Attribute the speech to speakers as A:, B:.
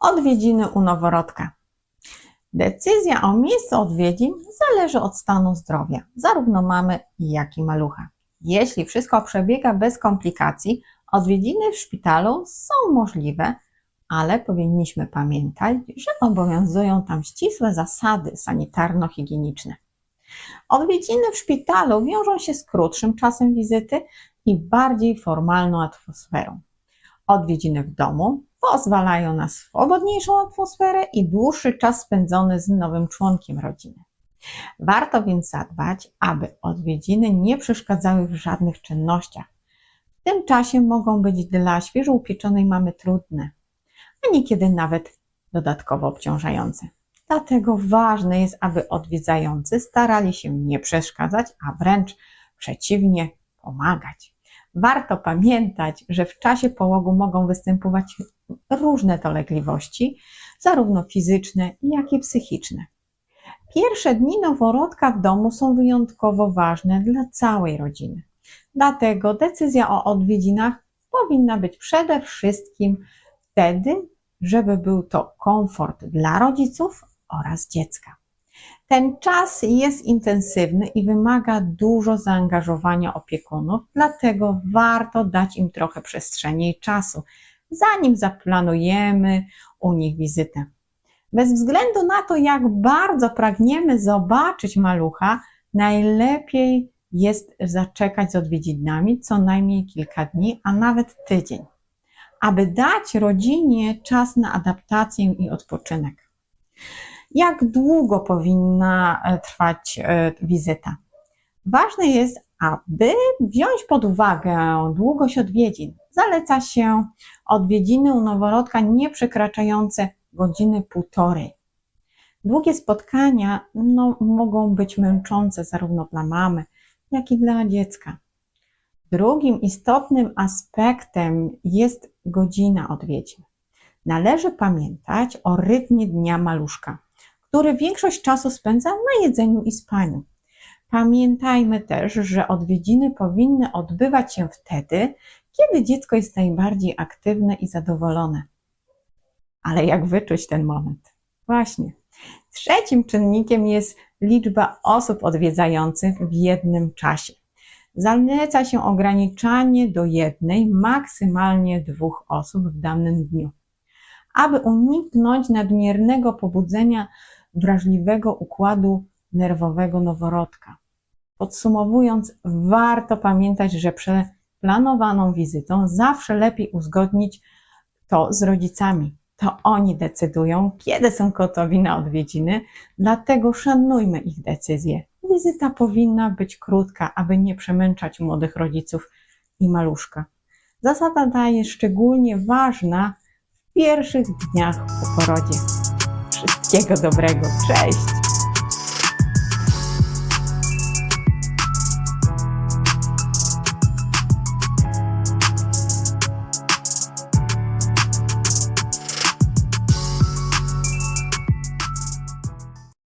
A: Odwiedziny u noworodka. Decyzja o miejscu odwiedzin zależy od stanu zdrowia, zarówno mamy, jak i malucha. Jeśli wszystko przebiega bez komplikacji, odwiedziny w szpitalu są możliwe, ale powinniśmy pamiętać, że obowiązują tam ścisłe zasady sanitarno-higieniczne. Odwiedziny w szpitalu wiążą się z krótszym czasem wizyty i bardziej formalną atmosferą. Odwiedziny w domu pozwalają na swobodniejszą atmosferę i dłuższy czas spędzony z nowym członkiem rodziny. Warto więc zadbać, aby odwiedziny nie przeszkadzały w żadnych czynnościach. W tym czasie mogą być dla świeżo upieczonej mamy trudne, a niekiedy nawet dodatkowo obciążające. Dlatego ważne jest, aby odwiedzający starali się nie przeszkadzać, a wręcz przeciwnie, pomagać. Warto pamiętać, że w czasie połogu mogą występować różne dolegliwości, zarówno fizyczne, jak i psychiczne. Pierwsze dni noworodka w domu są wyjątkowo ważne dla całej rodziny. Dlatego decyzja o odwiedzinach powinna być przede wszystkim wtedy, żeby był to komfort dla rodziców oraz dziecka. Ten czas jest intensywny i wymaga dużo zaangażowania opiekunów, dlatego warto dać im trochę przestrzeni i czasu, zanim zaplanujemy u nich wizytę. Bez względu na to, jak bardzo pragniemy zobaczyć malucha, najlepiej jest zaczekać z odwiedzinami co najmniej kilka dni, a nawet tydzień, aby dać rodzinie czas na adaptację i odpoczynek. Jak długo powinna e, trwać e, wizyta? Ważne jest, aby wziąć pod uwagę długość odwiedzin. Zaleca się odwiedziny u noworodka nie przekraczające godziny półtorej. Długie spotkania no, mogą być męczące zarówno dla mamy, jak i dla dziecka. Drugim istotnym aspektem jest godzina odwiedzin. Należy pamiętać o rytmie dnia maluszka, który większość czasu spędza na jedzeniu i spaniu. Pamiętajmy też, że odwiedziny powinny odbywać się wtedy, kiedy dziecko jest najbardziej aktywne i zadowolone. Ale jak wyczuć ten moment? Właśnie. Trzecim czynnikiem jest liczba osób odwiedzających w jednym czasie. Zaleca się ograniczanie do jednej, maksymalnie dwóch osób w danym dniu. Aby uniknąć nadmiernego pobudzenia wrażliwego układu nerwowego noworodka. Podsumowując, warto pamiętać, że przed planowaną wizytą zawsze lepiej uzgodnić to z rodzicami. To oni decydują, kiedy są gotowi na odwiedziny, dlatego szanujmy ich decyzje. Wizyta powinna być krótka, aby nie przemęczać młodych rodziców i maluszka. Zasada ta jest szczególnie ważna pierwszych dniach po porodzie. Wszystkiego dobrego. Cześć!